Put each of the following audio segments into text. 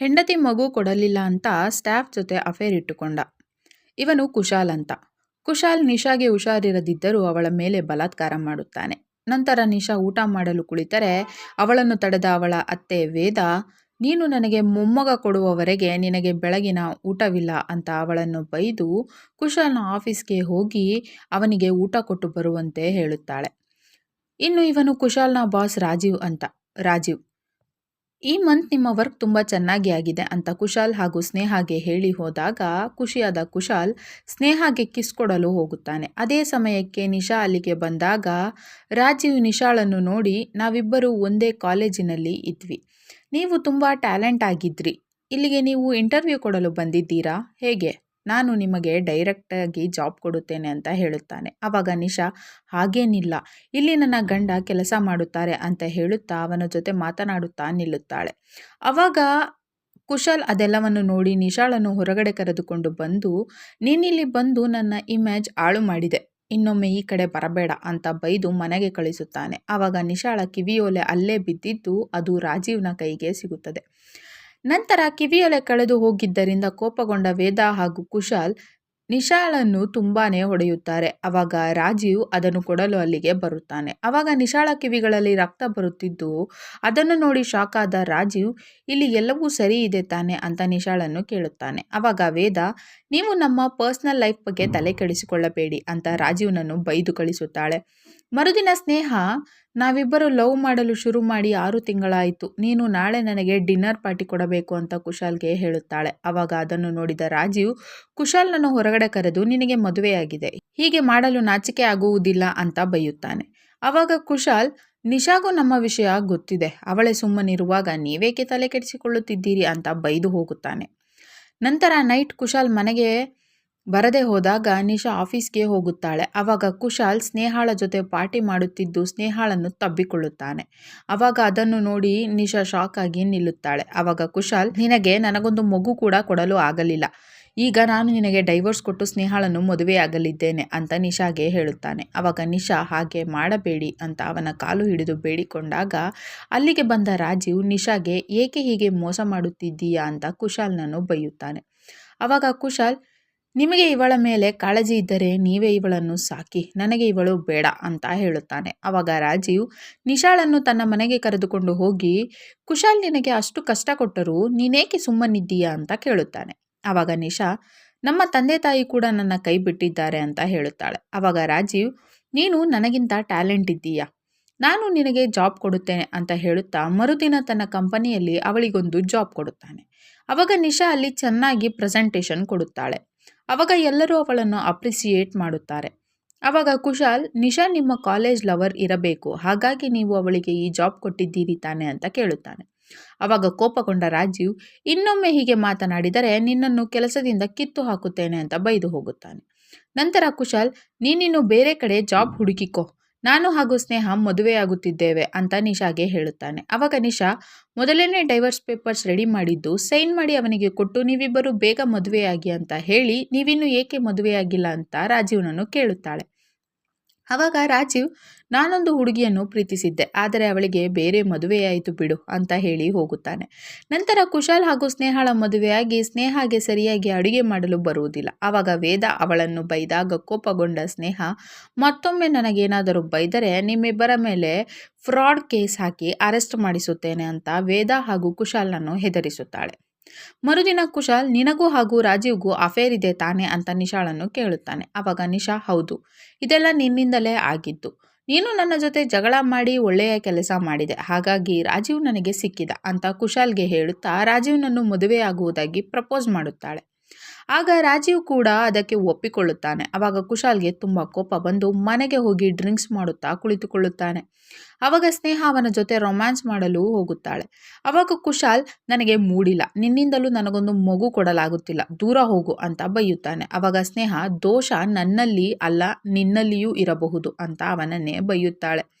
ಹೆಂಡತಿ ಮಗು ಕೊಡಲಿಲ್ಲ ಅಂತ ಸ್ಟಾಫ್ ಜೊತೆ ಅಫೇರ್ ಇಟ್ಟುಕೊಂಡ. ಇವನು ಕುಶಾಲ್ ಅಂತ. ಕುಶಾಲ್ ನಿಶಾಗೆ ಹುಷಾರಿರದಿದ್ದರೂ ಅವಳ ಮೇಲೆ ಬಲಾತ್ಕಾರ ಮಾಡುತ್ತಾನೆ. ನಂತರ ನಿಶಾ ಊಟ ಮಾಡಲು ಕುಳಿತರೆ, ಅವಳನ್ನು ತಡೆದ ಅವಳ ಅತ್ತೆ ವೇದ, ನೀನು ನನಗೆ ಮೊಮ್ಮಗ ಕೊಡುವವರೆಗೆ ನಿನಗೆ ಬೆಳಗಿನ ಊಟವಿಲ್ಲ ಅಂತ ಅವಳನ್ನು ಬೈದು ಕುಶಾಲ್ನ ಆಫೀಸ್ಗೆ ಹೋಗಿ ಅವನಿಗೆ ಊಟ ಕೊಟ್ಟು ಬರುವಂತೆ ಹೇಳುತ್ತಾಳೆ. ಇನ್ನು ಇವನು ಕುಶಾಲ್ನ ಬಾಸ್ ರಾಜೀವ್ ಅಂತ. ರಾಜೀವ್ ಈ ಮಂತ್ ನಿಮ್ಮ ವರ್ಕ್ ತುಂಬ ಚೆನ್ನಾಗಿ ಆಗಿದೆ ಅಂತ ಕುಶಾಲ್ ಹಾಗೂ ಸ್ನೇಹಾಗೆ ಹೇಳಿ ಹೋದಾಗ ಖುಷಿಯಾದ ಕುಶಾಲ್ ಸ್ನೇಹಾಗೆ ಕಿಸ್ ಕೊಡಲು ಹೋಗುತ್ತಾನೆ. ಅದೇ ಸಮಯಕ್ಕೆ ನಿಶಾ ಅಲ್ಲಿಗೆ ಬಂದಾಗ ರಾಜೀವ್ ನಿಶಾಳನ್ನು ನೋಡಿ ನಾವಿಬ್ಬರು ಒಂದೇ ಕಾಲೇಜಿನಲ್ಲಿ ಇದ್ವಿ. ನೀವು ತುಂಬ ಟ್ಯಾಲೆಂಟ್ ಆಗಿದ್ರಿ. ಇಲ್ಲಿಗೆ ನೀವು ಇಂಟರ್ವ್ಯೂ ಕೊಡಲು ಬಂದಿದ್ದೀರಾ? ಹೇಗೆ? ನಾನು ನಿಮಗೆ ಡೈರೆಕ್ಟಾಗಿ ಜಾಬ್ ಕೊಡುತ್ತೇನೆ ಅಂತ ಹೇಳುತ್ತಾನೆ. ಆವಾಗ ನಿಶಾ, ಹಾಗೇನಿಲ್ಲ. ಇಲ್ಲಿ ನನ್ನ ಗಂಡ ಕೆಲಸ ಮಾಡುತ್ತಾರೆ ಅಂತ ಹೇಳುತ್ತಾ ಅವನ ಜೊತೆ ಮಾತನಾಡುತ್ತಾ ನಿಲ್ಲುತ್ತಾಳೆ. ಆವಾಗ ಕುಶಲ್ ಅದೆಲ್ಲವನ್ನು ನೋಡಿ ನಿಶಾಳನ್ನು ಹೊರಗಡೆ ಕರೆದುಕೊಂಡು ಬಂದು, ನೀನಿಲ್ಲಿ ಬಂದು ನನ್ನ ಇಮೇಜ್ ಹಾಳು ಮಾಡಿದೆ. ಇನ್ನೊಮ್ಮೆ ಈ ಕಡೆ ಬರಬೇಡ ಅಂತ ಬೈದು ಮನೆಗೆ ಕಳಿಸುತ್ತಾನೆ. ಆವಾಗ ನಿಶಾಳ ಕಿವಿಯೋಲೆ ಅಲ್ಲೇ ಬಿದ್ದಿದ್ದು ಅದು ರಾಜೀವ್ನ ಕೈಗೆ ಸಿಗುತ್ತದೆ. ನಂತರ ಕಿವಿಯೊಲೆ ಕಳೆದು ಹೋಗಿದ್ದರಿಂದ ಕೋಪಗೊಂಡ ವೇದ ಹಾಗೂ ಕುಶಾಲ್ ನಿಶಾಳನ್ನು ತುಂಬಾನೇ ಹೊಡೆಯುತ್ತಾರೆ. ಅವಾಗ ರಾಜೀವ್ ಅದನ್ನು ಕೊಡಲು ಅಲ್ಲಿಗೆ ಬರುತ್ತಾನೆ. ಅವಾಗ ನಿಶಾಳ ಕಿವಿಗಳಲ್ಲಿ ರಕ್ತ ಬರುತ್ತಿದ್ದು, ಅದನ್ನು ನೋಡಿ ಶಾಕ್ ಆದ ರಾಜೀವ್, ಇಲ್ಲಿ ಎಲ್ಲವೂ ಸರಿ ಇದೆ ತಾನೆ ಅಂತ ನಿಶಾಳನ್ನು ಕೇಳುತ್ತಾನೆ. ಅವಾಗ ವೇದ, ನೀವು ನಮ್ಮ ಪರ್ಸ್ನಲ್ ಲೈಫ್ ಬಗ್ಗೆ ತಲೆ ಕೆಡಿಸಿಕೊಳ್ಳಬೇಡಿ ಅಂತ ರಾಜೀವ್ನನ್ನು ಬೈದು ಕಳಿಸುತ್ತಾಳೆ. ಮರುದಿನ ಸ್ನೇಹ ನಾವಿಬ್ಬರು ಲವ್ ಮಾಡಲು ಶುರು ಮಾಡಿ ಆರು ತಿಂಗಳಾಯಿತು. ನೀನು ನಾಳೆ ನನಗೆ ಡಿನ್ನರ್ ಪಾರ್ಟಿ ಕೊಡಬೇಕು ಅಂತ ಕುಶಾಲ್ಗೆ ಹೇಳುತ್ತಾಳೆ. ಅವಾಗ ಅದನ್ನು ನೋಡಿದ ರಾಜೀವ್ ಕುಶಾಲ್ನನ್ನು ಹೊರಗಡೆ ಕರೆದು ನಿನಗೆ ಮದುವೆಯಾಗಿದೆ. ಹೀಗೆ ಮಾಡಲು ನಾಚಿಕೆ ಆಗುವುದಿಲ್ಲ ಅಂತ ಬೈಯುತ್ತಾನೆ. ಅವಾಗ ಕುಶಾಲ್, ನಿಶಾಗೂ ನಮ್ಮ ವಿಷಯ ಗೊತ್ತಿದೆ. ಅವಳೇ ಸುಮ್ಮನಿರುವಾಗ ನೀವೇಕೆ ತಲೆ ಕೆಡಿಸಿಕೊಳ್ಳುತ್ತಿದ್ದೀರಿ ಅಂತ ಬೈದು ಹೋಗುತ್ತಾನೆ. ನಂತರ ನೈಟ್ ಕುಶಾಲ್ ಮನೆಗೆ ಬರದೆ ಹೋದಾಗ ನಿಶಾ ಆಫೀಸ್ಗೆ ಹೋಗುತ್ತಾಳೆ. ಆವಾಗ ಕುಶಾಲ್ ಸ್ನೇಹಾಳ ಜೊತೆ ಪಾರ್ಟಿ ಮಾಡುತ್ತಿದ್ದು ಸ್ನೇಹಾಳನ್ನು ತಬ್ಬಿಕೊಳ್ಳುತ್ತಾನೆ. ಅವಾಗ ಅದನ್ನು ನೋಡಿ ನಿಶಾ ಶಾಕ್ ಆಗಿ ನಿಲ್ಲುತ್ತಾಳೆ. ಆವಾಗ ಕುಶಾಲ್, ನಿನಗೆ ನನಗೊಂದು ಮಗು ಕೂಡ ಕೊಡಲು ಆಗಲಿಲ್ಲ. ಈಗ ನಾನು ನಿನಗೆ ಡೈವೋರ್ಸ್ ಕೊಟ್ಟು ಸ್ನೇಹಾಳನ್ನು ಮದುವೆಯಾಗಲಿದ್ದೇನೆ ಅಂತ ನಿಶಾಗೆ ಹೇಳುತ್ತಾನೆ. ಅವಾಗ ನಿಶಾ, ಹಾಗೆ ಮಾಡಬೇಡಿ ಅಂತ ಅವನ ಕಾಲು ಹಿಡಿದು ಬೇಡಿಕೊಂಡಾಗ ಅಲ್ಲಿಗೆ ಬಂದ ರಾಜೀವ್ ನಿಶಾಗೆ, ಏಕೆ ಹೀಗೆ ಮೋಸ ಮಾಡುತ್ತಿದ್ದೀಯಾ ಅಂತ ಕುಶಾಲ್ನನ್ನು ಬೈಯುತ್ತಾನೆ. ಅವಾಗ ಕುಶಾಲ್ ನಿಮಗೆ ಇವಳ ಮೇಲೆ ಕಾಳಜಿ ಇದ್ದರೆ ನೀವೇ ಇವಳನ್ನು ಸಾಕಿ, ನನಗೆ ಇವಳು ಬೇಡ ಅಂತ ಹೇಳುತ್ತಾನೆ. ಆವಾಗ ರಾಜೀವ್ ನಿಶಾಳನ್ನು ತನ್ನ ಮನೆಗೆ ಕರೆದುಕೊಂಡು ಹೋಗಿ, ಕುಶಾಲ್ ನಿನಗೆ ಅಷ್ಟು ಕಷ್ಟ ಕೊಟ್ಟರೂ ನೀನೇಕೆ ಸುಮ್ಮನಿದ್ದೀಯಾ? ಅಂತ ಕೇಳುತ್ತಾನೆ. ಆವಾಗ ನಿಶಾ, ನಮ್ಮ ತಂದೆ ತಾಯಿ ಕೂಡ ನನ್ನ ಕೈ ಬಿಟ್ಟಿದ್ದಾರೆ ಅಂತ ಹೇಳುತ್ತಾಳೆ. ಆವಾಗ ರಾಜೀವ್, ನೀನು ನನಗಿಂತ ಟ್ಯಾಲೆಂಟ್ ಇದ್ದೀಯಾ? ನಾನು ನಿನಗೆ ಜಾಬ್ ಕೊಡುತ್ತೇನೆ ಅಂತ ಹೇಳುತ್ತಾ ಮರುದಿನ ತನ್ನ ಕಂಪನಿಯಲ್ಲಿ ಅವಳಿಗೊಂದು ಜಾಬ್ ಕೊಡುತ್ತಾನೆ. ಅವಾಗ ನಿಶಾ ಅಲ್ಲಿ ಚೆನ್ನಾಗಿ ಪ್ರೆಸೆಂಟೇಷನ್ ಕೊಡುತ್ತಾಳೆ. ಅವಾಗ ಎಲ್ಲರೂ ಅವಳನ್ನು ಅಪ್ರಿಸಿಯೇಟ್ ಮಾಡುತ್ತಾರೆ. ಅವಾಗ ಕುಶಾಲ್, ನಿಶಾ ನಿಮ್ಮ ಕಾಲೇಜ್ ಲವರ್ ಇರಬೇಕು, ಹಾಗಾಗಿ ನೀವು ಅವಳಿಗೆ ಈ ಜಾಬ್ ಕೊಟ್ಟಿದ್ದೀರಿ ತಾನೆ ಅಂತ ಕೇಳುತ್ತಾನೆ. ಅವಾಗ ಕೋಪಗೊಂಡ ರಾಜೀವ್, ಇನ್ನೊಮ್ಮೆ ಹೀಗೆ ಮಾತನಾಡಿದರೆ ನಿನ್ನನ್ನು ಕೆಲಸದಿಂದ ಕಿತ್ತು ಹಾಕುತ್ತೇನೆ ಅಂತ ಬೈದು ಹೋಗುತ್ತಾನೆ. ನಂತರ ಕುಶಾಲ್, ನೀನಿನ್ನು ಬೇರೆ ಕಡೆ ಜಾಬ್ ಹುಡುಕಿಕೋ ನಾನು ಹಾಗೂ ಸ್ನೇಹ ಮದುವೆಯಾಗುತ್ತಿದ್ದೇವೆ ಅಂತ ನಿಶಾಗೆ ಹೇಳುತ್ತಾನೆ. ಅವಾಗ ನಿಶಾ ಮೊದಲನೇ ಡೈವರ್ಸ್ ಪೇಪರ್ಸ್ ರೆಡಿ ಮಾಡಿದ್ದು ಸೈನ್ ಮಾಡಿ ಅವನಿಗೆ ಕೊಟ್ಟು, ನೀವಿಬ್ಬರು ಬೇಗ ಮದುವೆಯಾಗಿ ಅಂತ ಹೇಳಿ, ನೀವಿನ್ನು ಏಕೆ ಮದುವೆಯಾಗಿಲ್ಲ ಅಂತ ರಾಜೀವ್ನನ್ನು ಕೇಳುತ್ತಾಳೆ. ಆವಾಗ ರಾಜೀವ್, ನಾನೊಂದು ಹುಡುಗಿಯನ್ನು ಪ್ರೀತಿಸಿದ್ದೆ, ಆದರೆ ಅವಳಿಗೆ ಬೇರೆ ಮದುವೆಯಾಯಿತು ಬಿಡು ಅಂತ ಹೇಳಿ ಹೋಗುತ್ತಾನೆ. ನಂತರ ಕುಶಾಲ್ ಹಾಗೂ ಸ್ನೇಹಳ ಮದುವೆಯಾಗಿ ಸ್ನೇಹಾಗೆ ಸರಿಯಾಗಿ ಅಡುಗೆ ಮಾಡಲು ಬರುವುದಿಲ್ಲ. ಆವಾಗ ವೇದ ಅವಳನ್ನು ಬೈದಾಗ ಕೋಪಗೊಂಡ ಸ್ನೇಹ, ಮತ್ತೊಮ್ಮೆ ನನಗೇನಾದರೂ ಬೈದರೆ ನಿಮ್ಮಿಬ್ಬರ ಮೇಲೆ ಫ್ರಾಡ್ ಕೇಸ್ ಹಾಕಿ ಅರೆಸ್ಟ್ ಮಾಡಿಸುತ್ತೇನೆ ಅಂತ ವೇದ ಹಾಗೂ ಕುಶಾಲನ್ನು ಹೆದರಿಸುತ್ತಾಳೆ. ಮರುದಿನ ಕುಶಾಲ್ ನಿನಗೂ ಹಾಗೂ ರಾಜೀವ್ಗೂ ಅಫೇರ್ ಇದೆ ತಾನೆ ಅಂತ ನಿಶಾಳನ್ನು ಕೇಳುತ್ತಾನೆ. ಆವಾಗ ನಿಶಾ, ಹೌದು, ಇದೆಲ್ಲ ನಿನ್ನಿಂದಲೇ ಆಗಿದ್ದು. ನೀನು ನನ್ನ ಜೊತೆ ಜಗಳ ಮಾಡಿ ಒಳ್ಳೆಯ ಕೆಲಸ ಮಾಡಿದೆ, ಹಾಗಾಗಿ ರಾಜೀವ್ ನನಗೆ ಸಿಕ್ಕಿದ ಅಂತ ಕುಶಾಲ್ಗೆ ಹೇಳುತ್ತಾ ರಾಜೀವ್ನನ್ನು ಮದುವೆಯಾಗುವುದಾಗಿ ಪ್ರಪೋಸ್ ಮಾಡುತ್ತಾಳೆ. ಆಗ ರಾಜೀವ್ ಕೂಡ ಅದಕ್ಕೆ ಒಪ್ಪಿಕೊಳ್ಳುತ್ತಾನೆ. ಅವಾಗ ಕುಶಾಲ್ಗೆ ತುಂಬ ಕೋಪ ಬಂದು ಮನೆಗೆ ಹೋಗಿ ಡ್ರಿಂಕ್ಸ್ ಮಾಡುತ್ತಾ ಕುಳಿತುಕೊಳ್ಳುತ್ತಾನೆ. ಅವಾಗ ಸ್ನೇಹ ಅವನ ಜೊತೆ ರೊಮ್ಯಾನ್ಸ್ ಮಾಡಲು ಹೋಗುತ್ತಾಳೆ. ಅವಾಗ ಕುಶಾಲ್, ನನಗೆ ಮೂಡಿಲ್ಲ. ನಿನ್ನಿಂದಲೂ ನನಗೊಂದು ಮಗು ಕೊಡಲಾಗುತ್ತಿಲ್ಲ. ದೂರ ಹೋಗು ಅಂತ ಬೈಯುತ್ತಾನೆ. ಅವಾಗ ಸ್ನೇಹ, ದೋಷ ನನ್ನಲ್ಲಿ ಅಲ್ಲ, ನಿನ್ನಲ್ಲಿಯೂ ಇರಬಹುದು ಅಂತ ಅವನನ್ನೇ ಬೈಯುತ್ತಾಳೆ.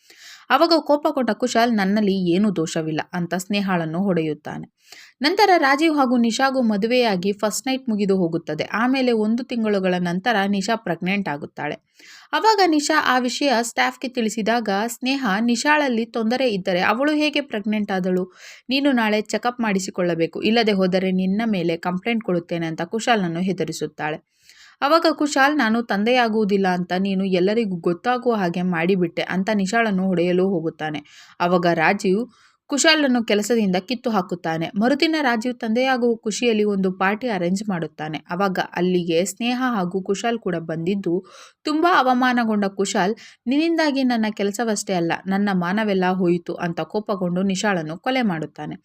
ಅವಾಗ ಕೋಪಗೊಂಡ ಕುಶಾಲ್, ನನ್ನಲ್ಲಿ ಏನೂ ದೋಷವಿಲ್ಲ ಅಂತ ಸ್ನೇಹಾಳನ್ನು ಹೊಡೆಯುತ್ತಾನೆ. ನಂತರ ರಾಜೀವ್ ಹಾಗೂ ನಿಶಾಗೂ ಮದುವೆಯಾಗಿ ಫಸ್ಟ್ ನೈಟ್ ಮುಗಿದು ಹೋಗುತ್ತದೆ. ಆಮೇಲೆ ಒಂದು ತಿಂಗಳುಗಳ ನಂತರ ನಿಶಾ ಪ್ರೆಗ್ನೆಂಟ್ ಆಗುತ್ತಾಳೆ. ಅವಾಗ ನಿಶಾ ಆ ವಿಷಯ ಸ್ಟಾಫ್ಗೆ ತಿಳಿಸಿದಾಗ, ಸ್ನೇಹ, ನಿಶಾಳಲ್ಲಿ ತೊಂದರೆ ಇದ್ದರೆ ಅವಳು ಹೇಗೆ ಪ್ರೆಗ್ನೆಂಟ್ ಆದಳು? ನೀನು ನಾಳೆ ಚೆಕಪ್ ಮಾಡಿಸಿಕೊಳ್ಳಬೇಕು. ಇಲ್ಲದೆ ಹೋದರೆ ನಿನ್ನ ಮೇಲೆ ಕಂಪ್ಲೇಂಟ್ ಕೊಡುತ್ತೇನೆ ಅಂತ ಕುಶಾಲನ್ನು ಹೆದರಿಸುತ್ತಾಳೆ. ಅವಾಗ ಕುಶಾಲ್, ನಾನು ತಂದೆಯಾಗುವುದಿಲ್ಲ ಅಂತ ನೀನು ಎಲ್ಲರಿಗೂ ಗೊತ್ತಾಗುವ ಹಾಗೆ ಮಾಡಿಬಿಟ್ಟೆ ಅಂತ ನಿಶಾಳನ್ನು ಹೊಡೆಯಲು ಹೋಗುತ್ತಾನೆ. ಅವಾಗ ರಾಜೀವ್ ಕುಶಾಲನ್ನು ಕೆಲಸದಿಂದ ಕಿತ್ತು ಹಾಕುತ್ತಾನೆ. ಮರುದಿನ ರಾಜೀವ್ ತಂದೆಯಾಗುವ ಖುಷಿಯಲ್ಲಿ ಒಂದು ಪಾರ್ಟಿ ಅರೇಂಜ್ ಮಾಡುತ್ತಾನೆ. ಅವಾಗ ಅಲ್ಲಿಗೆ ಸ್ನೇಹ ಹಾಗೂ ಕುಶಾಲ್ ಕೂಡ ಬಂದಿದ್ದು, ತುಂಬ ಅವಮಾನಗೊಂಡ ಕುಶಾಲ್, ನಿನ್ನಿಂದಾಗಿ ನನ್ನ ಕೆಲಸವಷ್ಟೇ ಅಲ್ಲ, ನನ್ನ ಮಾನವೆಲ್ಲ ಹೋಯಿತು ಅಂತ ಕೋಪಗೊಂಡು ನಿಶಾಳನ್ನು ಕೊಲೆ ಮಾಡುತ್ತಾನೆ.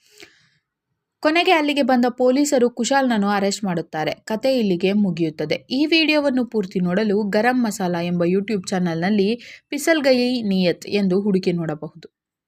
ಕೊನೆಗೆ ಅಲ್ಲಿಗೆ ಬಂದ ಪೊಲೀಸರು ಕುಶಾಲ್ನನ್ನು ಅರೆಸ್ಟ್ ಮಾಡುತ್ತಾರೆ. ಕತೆ ಇಲ್ಲಿಗೆ ಮುಗಿಯುತ್ತದೆ. ಈ ವಿಡಿಯೋವನ್ನು ಪೂರ್ತಿ ನೋಡಲು ಗರಂ ಮಸಾಲ ಎಂಬ ಯೂಟ್ಯೂಬ್ ಚಾನಲ್ನಲ್ಲಿ ಪಿಸಲ್ಗೈ ನಿಯತ್ ಎಂದು ಹುಡುಕಿ ನೋಡಬಹುದು.